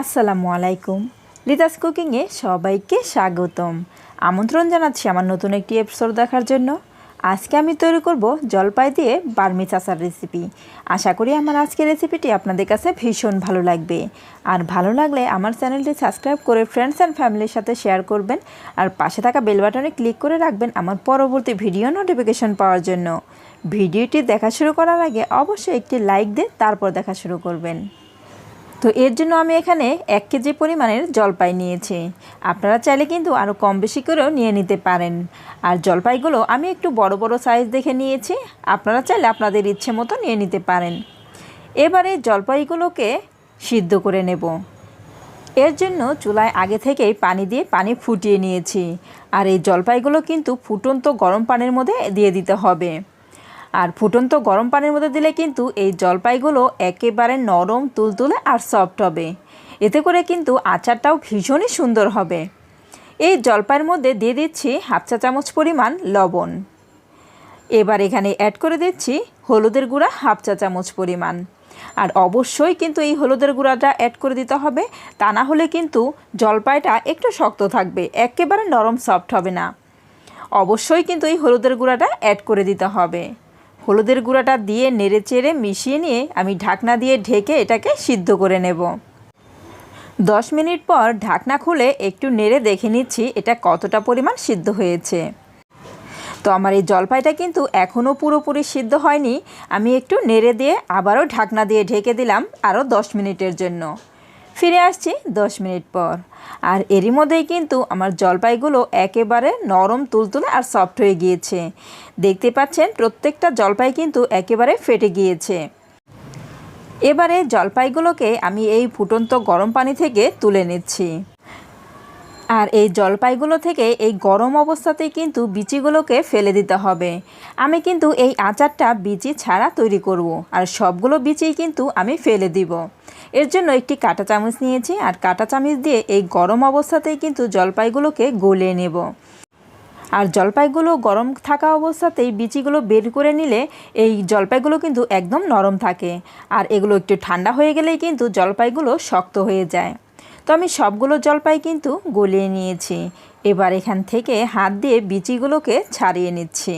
আসসালামু আলাইকুম। লিতাস কুকিংয়ে সবাইকে স্বাগতম। আমন্ত্রণ জানাচ্ছি আমার নতুন একটি এপিসোড দেখার জন্য। আজকে আমি তৈরি করব জলপাই দিয়ে বার্মি চাষার রেসিপি আশা করি আমার আজকের রেসিপিটি আপনাদের কাছে ভীষণ ভালো লাগবে। আর ভালো লাগলে আমার চ্যানেলটি সাবস্ক্রাইব করে ফ্রেন্ডস অ্যান্ড ফ্যামিলির সাথে শেয়ার করবেন। আর পাশে থাকা বেল বাটনে ক্লিক করে রাখবেন আমার পরবর্তী ভিডিও নোটিফিকেশন পাওয়ার জন্য। ভিডিওটি দেখা শুরু করার আগে অবশ্যই একটি লাইক দিয়ে তারপর দেখা শুরু করবেন। তো এর জন্য আমি এখানে এক কেজি পরিমাণের জলপাই নিয়েছি। আপনারা চাইলে কিন্তু আরও কম বেশি করেও নিয়ে নিতে পারেন। আর জলপাইগুলো আমি একটু বড় বড় সাইজ দেখে নিয়েছি। আপনারা চাইলে আপনাদের ইচ্ছে মতো নিয়ে নিতে পারেন। এবারে জলপাইগুলোকে সিদ্ধ করে নেব। এর জন্য চুলায় আগে থেকেই পানি দিয়ে পানি ফুটিয়ে নিয়েছি। আর এই জলপাইগুলো কিন্তু ফুটন্ত গরম পানির মধ্যে দিয়ে দিতে হবে। আর ফুটন্ত গরম পানির মধ্যে দিলে কিন্তু এই জলপাইগুলো একেবারে নরম, তুলতুলে আর সফট হবে। এতে করে কিন্তু আচারটাও ভীষণই সুন্দর হবে। এই জলপাইয়ের মধ্যে দিয়ে দিচ্ছি হাফ চা চামচ পরিমাণ লবণ। এবার এখানে অ্যাড করে দিচ্ছি হলুদের গুঁড়া হাফ চা চামচ পরিমাণ। আর অবশ্যই কিন্তু এই হলুদের গুঁড়াটা অ্যাড করে দিতে হবে, তা না হলে কিন্তু জলপাইটা একটু শক্ত থাকবে, একেবারে নরম সফট হবে না। অবশ্যই কিন্তু এই হলুদের গুঁড়াটা অ্যাড করে দিতে হবে। হলুদের গুঁড়াটা দিয়ে নেড়ে চেড়ে মিশিয়ে নিয়ে আমি ঢাকনা দিয়ে ঢেকে এটাকে সিদ্ধ করে নেব। দশ মিনিট পর ঢাকনা খুলে একটু নেড়ে দেখে নিচ্ছি এটা কতটা পরিমাণ সিদ্ধ হয়েছে। তো আমার এই জলপাইটা কিন্তু এখনও পুরোপুরি সিদ্ধ হয়নি। আমি একটু নেড়ে দিয়ে আবারও ঢাকনা দিয়ে ঢেকে দিলাম আরও দশ মিনিটের জন্য। ফিরে আসছি দশ মিনিট পর। আর এরই মধ্যেই কিন্তু আমার জলপাইগুলো একেবারে নরম তুলতুলে আর সফট হয়ে গিয়েছে। দেখতে পাচ্ছেন, প্রত্যেকটা জলপাই কিন্তু একেবারে ফেটে গিয়েছে। এবারে জলপাইগুলোকে আমি এই ফুটন্ত গরম পানি থেকে তুলে নিচ্ছি। আর এই জলপাইগুলো থেকে এই গরম অবস্থাতেই কিন্তু বিচিগুলোকে ফেলে দিতে হবে। আমি কিন্তু এই আচারটা বিচি ছাড়া তৈরি করব। আর সবগুলো বিচিই কিন্তু আমি ফেলে দিব। এর জন্য একটি কাঁটা চামচ নিয়েছি আর কাঁটা চামচ দিয়ে এই গরম অবস্থাতেই কিন্তু জলপাইগুলোকে গলিয়ে নেব। আর জলপাইগুলো গরম থাকা অবস্থাতেই বিচিগুলো বের করে নিলে এই জলপাইগুলো কিন্তু একদম নরম থাকে। আর এগুলো একটু ঠান্ডা হয়ে গেলেই কিন্তু জলপাইগুলো শক্ত হয়ে যায়। তো আমি সবগুলো জলপাই কিন্তু গলিয়ে নিয়েছি। এবার এখান থেকে হাত দিয়ে বিচিগুলোকে ছাড়িয়ে নিচ্ছি।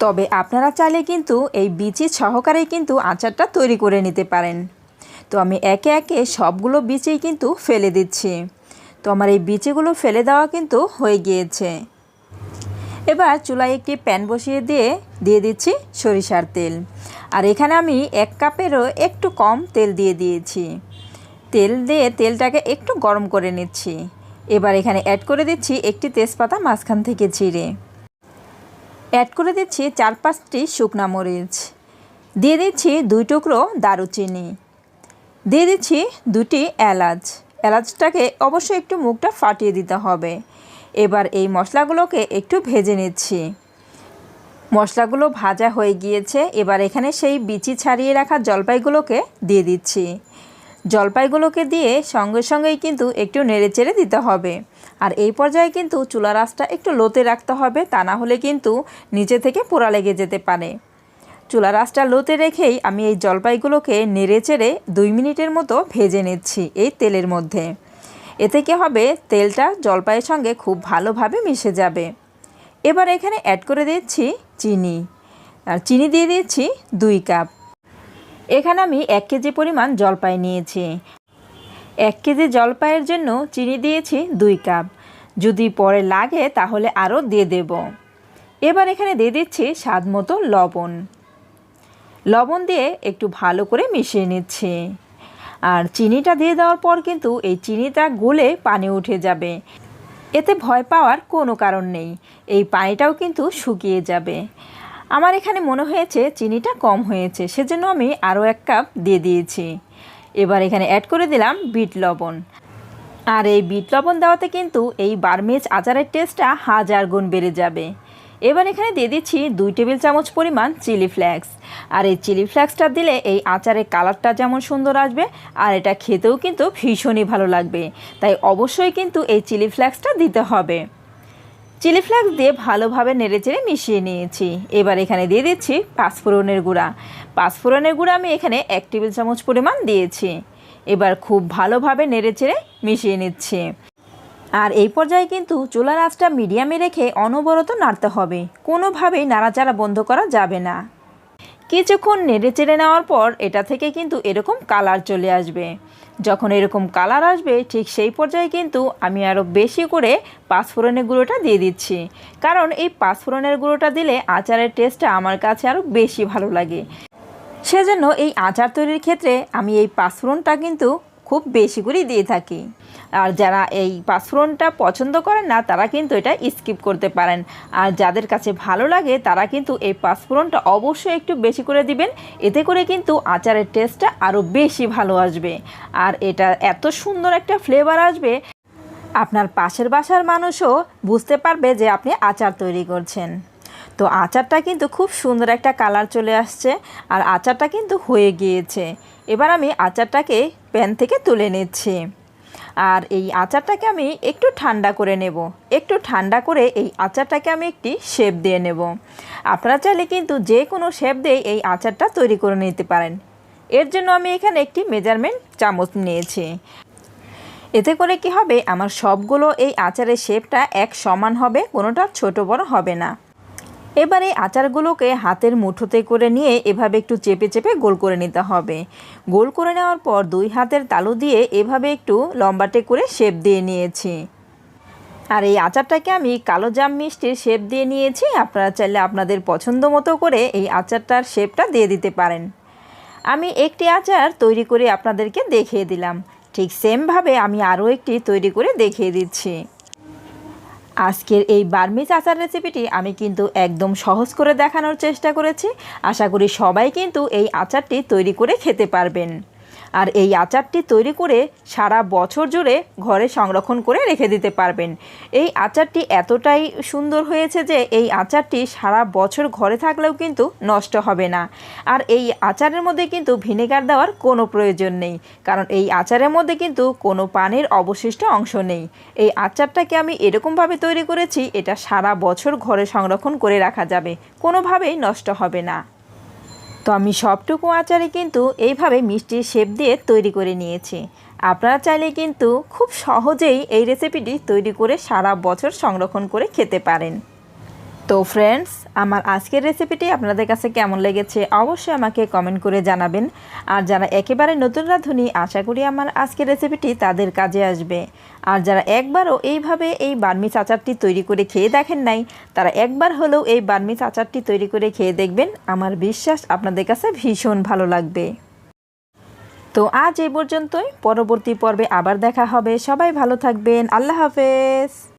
তবে আপনারা চাইলে কিন্তু এই বিচি সহকারেই কিন্তু আচারটা তৈরি করে নিতে পারেন। তো আমি একে একে সবগুলো বিচেই কিন্তু ফেলে দিচ্ছি। তো আমার এই বিচিগুলো ফেলে দেওয়া কিন্তু হয়ে গিয়েছে। এবার চুলায় একটি প্যান বসিয়ে দিয়ে দিয়ে দিচ্ছি সরিষার তেল। আর এখানে আমি এক কাপেরও একটু কম তেল দিয়ে দিয়েছি। তেল দিয়ে তেলটাকে একটু গরম করে নিচ্ছি। এবার এখানে অ্যাড করে দিচ্ছি একটি তেজপাতা মাঝখান থেকে ছিঁড়ে অ্যাড করে দিচ্ছি চার পাঁচটি শুকনা মরিচ। দিয়ে দিচ্ছি দুই টুকরো দারুচিনি। দিয়ে দিচ্ছি দুটি এলাচ। এলাচটাকে অবশ্যই একটু মুখটা ফাটিয়ে দিতে হবে। এবার এই মশলাগুলোকে একটু ভেজে নিচ্ছি। মশলাগুলো ভাজা হয়ে গিয়েছে। এবার এখানে সেই বিচি ছাড়িয়ে রাখা জলপাইগুলোকে দিয়ে দিচ্ছি। জলপাইগুলোকে দিয়ে সঙ্গে সঙ্গেই কিন্তু একটু নেড়ে চেড়ে দিতে হবে। আর এই পর্যায়ে কিন্তু চুলা রাসটা একটু লোতে রাখতে হবে, তা না হলে কিন্তু নিচে থেকে পোড়া লেগে যেতে পারে। চুলা রাসটা লোতে রেখেই আমি এই জলপাইগুলোকে নেড়ে চেড়ে দুই মিনিটের মতো ভেজে নিচ্ছি এই তেলের মধ্যে। এতে কী হবে তেলটা জলপাইয়ের সঙ্গে খুব ভালোভাবে মিশে যাবে। এবার এখানে অ্যাড করে দিচ্ছি চিনি। আর চিনি দিয়ে দিচ্ছি দুই কাপ। এখানে আমি এক কেজি পরিমাণ জলপাই নিয়েছি। এক কেজি জলপাইয়ের জন্য চিনি দিয়েছি দুই কাপ। যদি পরে লাগে তাহলে আরও দিয়ে দেব। এবার এখানে দিয়ে দিচ্ছি স্বাদ মতো লবণ। লবণ দিয়ে একটু ভালো করে মিশিয়ে নিচ্ছি। আর চিনিটা দিয়ে দেওয়ার পর কিন্তু এই চিনিটা গলে পানি উঠে যাবে। এতে ভয় পাওয়ার কোনো কারণ নেই। এই পানিটাও কিন্তু শুকিয়ে যাবে। আমার এখানে মনে হয়েছে চিনিটা কম হয়েছে, সেজন্য আমি আরও এক কাপ দিয়ে দিয়েছি। এবার এখানে অ্যাড করে দিলাম বিট লবণ। আর এই বিট লবণ দেওয়াতে কিন্তু এই বারমেজ আচারের টেস্টটা হাজার গুণ বেড়ে যাবে। এবার এখানে দিয়ে দিচ্ছি দুই টেবিল চামচ পরিমাণ চিলি ফ্লেক্স। আর এই চিলি ফ্লেক্সটা দিলে এই আচারের কালারটা যেমন সুন্দর আসবে, আর এটা খেতেও কিন্তু ভীষণই ভালো লাগবে। তাই অবশ্যই কিন্তু এই চিলি ফ্লেক্সটা দিতে হবে। চিলি ফ্লেক্স দিয়ে ভালোভাবে নেড়েচেড়ে মিশিয়ে নিয়েছি। এবার এখানে দিয়ে দিচ্ছি পাঁচফোড়নের গুঁড়া। পাঁচফোড়নের গুঁড়া আমি এখানে এক টেবিল চামচ পরিমাণ দিয়েছি। এবার খুব ভালোভাবে নেড়েচেড়ে মিশিয়ে নিচ্ছি। আর এই পর্যায়ে কিন্তু চুলার আঁচটা মিডিয়ামে রেখে অনবরত নাড়তে হবে। কোনোভাবেই নাড়াচাড়া বন্ধ করা যাবে না। কিছুক্ষণ নেড়ে চেড়ে নেওয়ার পর এটা থেকে কিন্তু এরকম কালার চলে আসবে। যখন এরকম কালার আসবে, ঠিক সেই পর্যায়ে কিন্তু আমি আরও বেশি করে পাঁচফোড়নের গুঁড়োটা দিয়ে দিচ্ছি। কারণ এই পাঁচফোড়নের গুঁড়োটা দিলে আচারের টেস্টটা আমার কাছে আরও বেশি ভালো লাগে। সেজন্য এই আচার তৈরির ক্ষেত্রে আমি এই পাঁচফোড়নটা কিন্তু খুব বেশি করেই দিয়ে থাকি। আর যারা এই পাঁচফোড়নটা পছন্দ করেন না, তারা কিন্তু এটা স্কিপ করতে পারেন। আর যাদের কাছে ভালো লাগে, তারা কিন্তু এই পাঁচফোড়নটা অবশ্যই একটু বেশি করে দিবেন। এতে করে কিন্তু আচারের টেস্টটা আরও বেশি ভালো আসবে। আর এটা এত সুন্দর একটা ফ্লেভার আসবে, আপনার পাশের বাসার মানুষও বুঝতে পারবে যে আপনি আচার তৈরি করছেন। তো আচারটা কিন্তু খুব সুন্দর একটা কালার চলে আসছে, আর আচারটা কিন্তু হয়ে গিয়েছে। এবার আমি আচারটাকে প্যান থেকে তুলে নিচ্ছি। আর এই আচারটাকে আমি একটু ঠান্ডা করে নেব। একটু ঠান্ডা করে এই আচারটাকে আমি একটি শেপ দিয়ে নেব। আপনারা চাইলে কিন্তু যে কোনো শেপ দিয়ে এই আচারটা তৈরি করে নিতে পারেন। এর জন্য আমি এখানে একটি মেজারমেন্ট চামচ নিয়েছি। এতে করে কি হবে? আমার সবগুলো এই আচারের শেপটা এক সমান হবে কোনোটা ছোট বড় হবে না। এবারে আচারগুলোকে হাতের মুঠোতে করে নিয়ে এভাবে একটু চেপে চেপে গোল করে নিতে হবে। গোল করে নেওয়ার পর দুই হাতের তালু দিয়ে এভাবে একটু লম্বাটে করে শেপ দিয়ে নিয়েছি। আর এই আচারটাকে আমি কালো জাম মিষ্টির শেপ দিয়ে নিয়েছি। আপনারা চাইলে আপনাদের পছন্দ মতো করে এই আচারটার শেপটা দিয়ে দিতে পারেন। আমি একটি আচার তৈরি করে আপনাদেরকে দেখিয়ে দিলাম। ঠিক সেমভাবে আমি আরও একটি তৈরি করে দেখিয়ে দিচ্ছি। আজকের এই বার্মিজ আচার রেসিপিটি আমি কিন্তু একদম সহজ করে দেখানোর চেষ্টা করেছি। আশা করি সবাই কিন্তু এই আচারটি তৈরি করে খেতে পারবেন। আর এই আচারটি তৈরি করে সারা বছর জুড়ে ঘরে সংরক্ষণ করে রেখে দিতে পারবেন। এই আচারটি এতটাই সুন্দর হয়েছে যে এই আচারটি সারা বছর ঘরে থাকলেও কিন্তু নষ্ট হবে না। আর এই আচারের মধ্যে কিন্তু ভিনেগার দেওয়ার কোনো প্রয়োজন নেই, কারণ এই আচারের মধ্যে কিন্তু কোনো পানির অবশিষ্ট অংশ নেই। এই আচারটাকে আমি এরকমভাবে তৈরি করেছি, এটা সারা বছর ঘরে সংরক্ষণ করে রাখা যাবে, কোনোভাবেই নষ্ট হবে না। তো আমি সবটুকু আচারে কিন্তু এইভাবে মিষ্টির শেপ দিয়ে তৈরি করে নিয়েছি। আপনারা চাইলে কিন্তু খুব সহজেই এই রেসিপিটি তৈরি করে সারা বছর সংরক্ষণ করে খেতে পারেন। তো ফ্রেন্ডস আমার আজকের রেসিপিটি আপনাদের কাছে কেমন লেগেছে অবশ্যই আমাকে কমেন্ট করে জানাবেন। আর যারা একেবারে নতুন রাঁধুনি, আশা করি আমার আজকের রেসিপিটি তাদের কাজে আসবে। আর যারা একবারও এইভাবে এই বার্মিস আচারটি তৈরি করে খেয়ে দেখেন নাই, তারা একবার হলেও এই বার্মিস আচারটি তৈরি করে খেয়ে দেখবেন। আমার বিশ্বাস আপনাদের কাছে ভীষণ ভালো লাগবে। তো আজ এই পর্যন্তই। পরবর্তী পর্বে আবার দেখা হবে। সবাই ভালো থাকবেন। আল্লাহ হাফেজ।